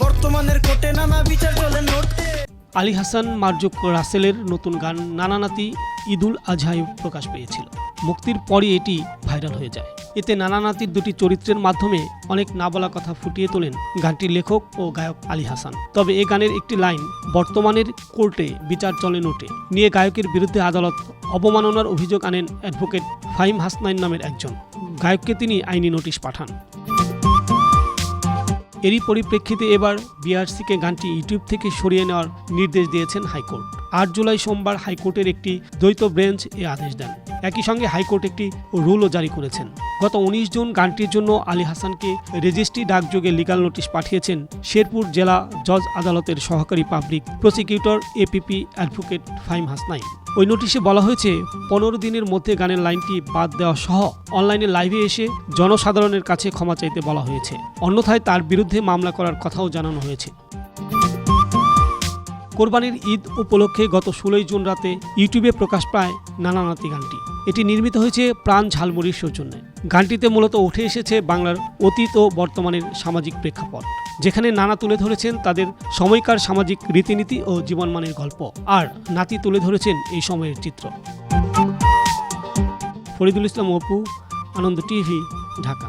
বর্তমানের নানা বিচার চলে আলী হাসান, মার্জুক রাসেলের নতুন গান নানা নাতি ঈদুল আজহায় প্রকাশ পেয়েছিল। মুক্তির পরই এটি ভাইরাল হয়ে যায়। এতে নানা নাতির দুটি চরিত্রের মাধ্যমে অনেক না বলা কথা ফুটিয়ে তোলেন গানটির লেখক ও গায়ক আলী হাসান। তবে এ গানের একটি লাইন, বর্তমানের কোর্টে বিচার চলে নোটে। নিয়ে গায়কের বিরুদ্ধে আদালত অবমাননার অভিযোগ আনেন অ্যাডভোকেট ফাহিম হাসনাইন নামের একজন। গায়ককে তিনি আইনি নোটিশ পাঠান। এরই পরিপ্রেক্ষিতে এবার বিআরসিকে গানটি ইউটিউব থেকে সরিয়ে নেওয়ার নির্দেশ দিয়েছেন হাইকোর্ট। আট জুলাই সোমবার হাইকোর্টের একটি দ্বৈত ব্রেঞ্চ এ আদেশ দেন। একই সঙ্গে হাইকোর্ট একটি রুলও জারি করেছেন। গত উনিশ জুন গানটির জন্য আলী হাসানকে রেজিস্ট্রি ডাকযোগে লিগাল নোটিশ পাঠিয়েছেন শেরপুর জেলা জজ আদালতের সহকারী public prosecutor APP advocate Faim Hasnai. ওই নোটিশে বলা হয়েছে, পনেরো দিনের মধ্যে গানের লাইনটি বাদ দেওয়া সহ অনলাইনে লাইভে এসে জনসাধারণের কাছে ক্ষমা চাইতে বলা হয়েছে। অন্যথায় তার বিরুদ্ধে মামলা করার কথাও জানানো হয়েছে। কোরবানির ঈদ উপলক্ষে গত ষোলোই জুন রাতে ইউটিউবে প্রকাশ পায় নানা নাতি গানটি। এটি নির্মিত হয়েছে প্রাণ ঝালমুড়ির সৌজন্যে। গানটিতে মূলত উঠে এসেছে বাংলার অতীত ও বর্তমানের সামাজিক প্রেক্ষাপট, যেখানে নানা তুলে ধরেছেন তাদের সময়কার সামাজিক রীতিনীতি ও জীবনমানের গল্প, আর নাতি তুলে ধরেছেন এই সময়ের চিত্র। ফরিদুল ইসলাম অপু, আনন্দ টিভি, ঢাকা।